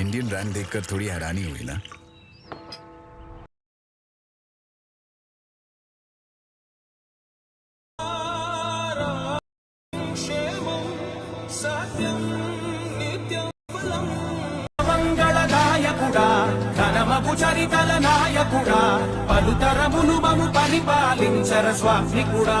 Indian brand देखकर थोड़ी हैरानी हुई ना మంగళదాయకుడా ధనమపు చరితల నాయకుడా పలుతరములు మము పరిపాలించర స్వామికుడా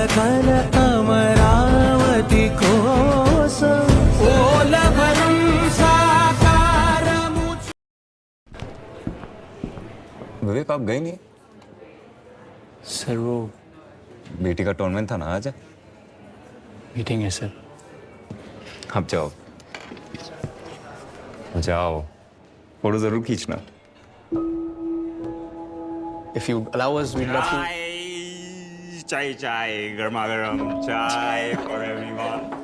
కల అమరావతి కోసం ఓలవరం సాకారము विवेक आप गए नहीं सर वो बेटी का टूर्नामेंट था ना आज मीटिंग है सर आप जाओ जाओ फोटो जरूर खींचना if you allow us we love to chai chai, garma garam chai for everyone.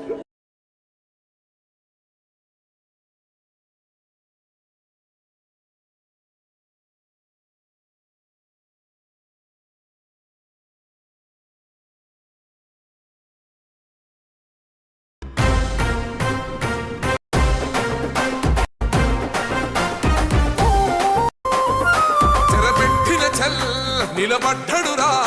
నిలబడ్డడురా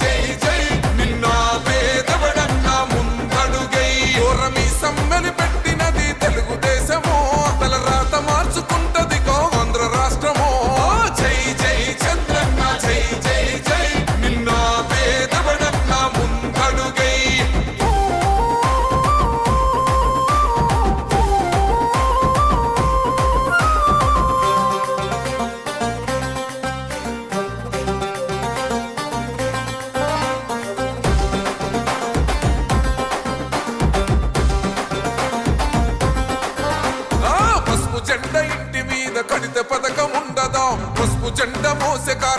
జై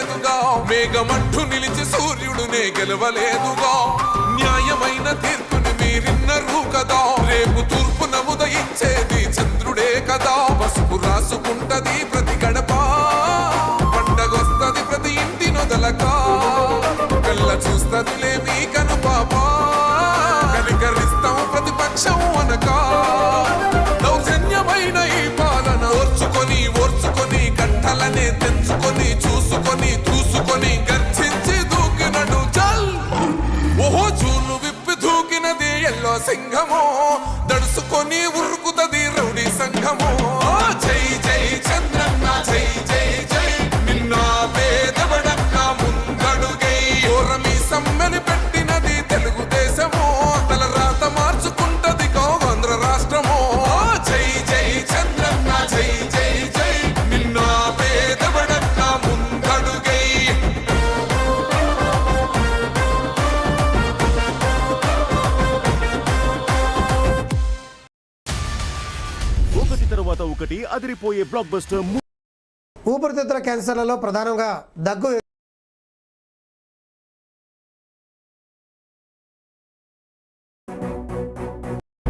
గెలవలేదుగా. మేఘమంటూ నిలిచి సూర్యుడునే గెలవలేదుగా. న్యాయమైన తీర్పుని మీరిన్నరు కదా. రేపు తూర్పున నముదయించేది చంద్రుడే కదా. పసుపు రాసుకుంటది ప్రతి గడప. పండగొస్తది ప్రతి ఇంటి నొదలక. కళ్ళ చూస్తదిలే మీ కను పాప కనికరిస్తాం ప్రతిపక్షం అనక. దౌర్జన్యమైన ఈ పాలన ఓర్చుకొని ఓర్చుకొని గంటలనే తెంచుకొని సంఘము దడుసుకొని ఉరుకుతది రౌడీ సంఘము. ఒకటి అదిరిపోయే బ్లాక్ బస్టర్ ఊపిరితిత్తుల క్యాన్సర్లలో ప్రధానంగా దగ్గు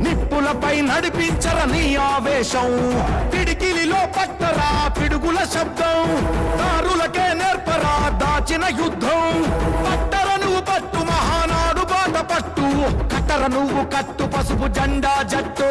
నిప్పులపై నడిపించర నీ ఆవేశం. పిడికిలిలో పట్టరా పిడుగుల శబ్దం. దారులకే నేర్పరా దాచిన యుద్ధం. పట్టర నువ్వు పట్టు మహానాడు బాట పట్టు. కట్టర నువ్వు కట్టు పసుపు జెండా జట్టు.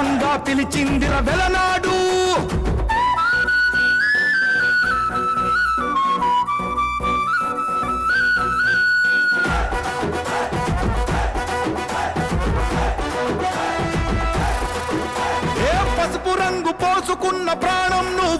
గర్వంగా పిలిచిందిర వెలనాడు. ఏ పసుపు రంగు పోసుకున్న ప్రాణం నువ్వు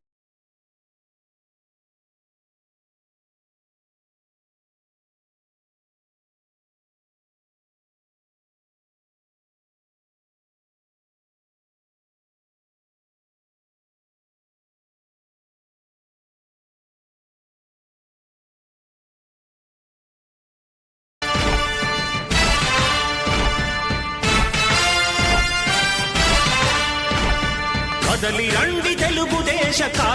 తెలుగుదేశ కార్యకర్తలారా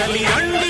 కదలి రండి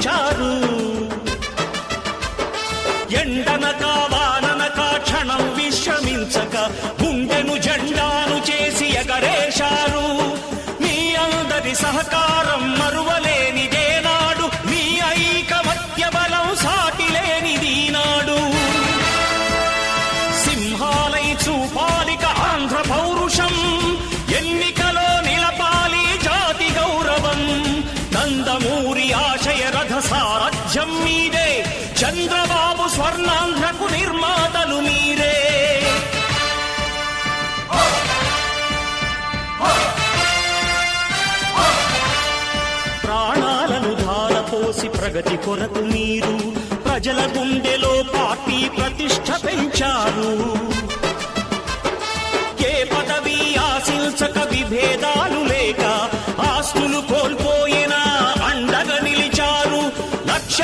స్వర్ణాంధ్రకు నిర్మాతలు మీరే. ప్రాణాలను ధారపోసి ప్రగతి కొరకు మీరు ప్రజల గుండెలో పార్టీ ప్రతిష్ట పెంచారు. ఏ పదవి ఆశించక విభేదాలు లేక ఆస్తులు కోల్పోయినా అండగా నిలిచారు. లక్ష్య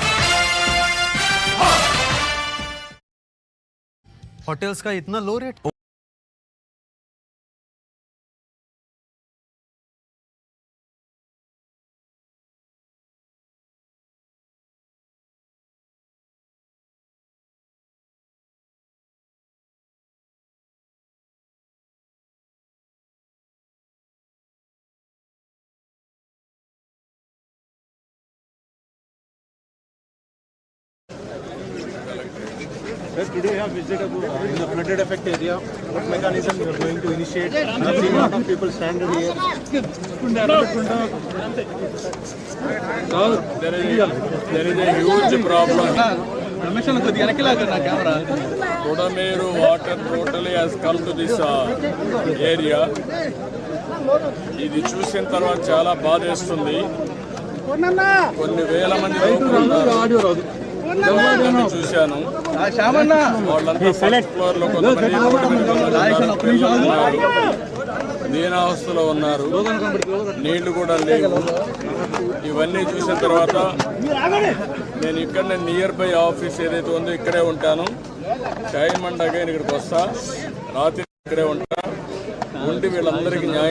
होटल्स का इतना low rate sir today effect area what mechanism initiate I people standing here sir there problem camera. Kodameru water totally has కల్ టు దిస్ ఏరియా ఇది చూసిన తర్వాత చాలా బాధ వేస్తుంది కొన్ని వేల మంది రైతులు చూశాను. దీనావస్థలో ఉన్నారు. నీళ్ళు కూడా లేవు. ఇవన్నీ చూసిన తర్వాత నేను ఇక్కడనే నియర్ బై ఆఫీస్ ఏదైతే ఉందో ఇక్కడే ఉంటాను. టైం అండ్ అగైన్ ఇక్కడికి వస్తా. రాత్రి ఇక్కడే ఉంటా. ఉండి వీళ్ళందరికీ న్యాయం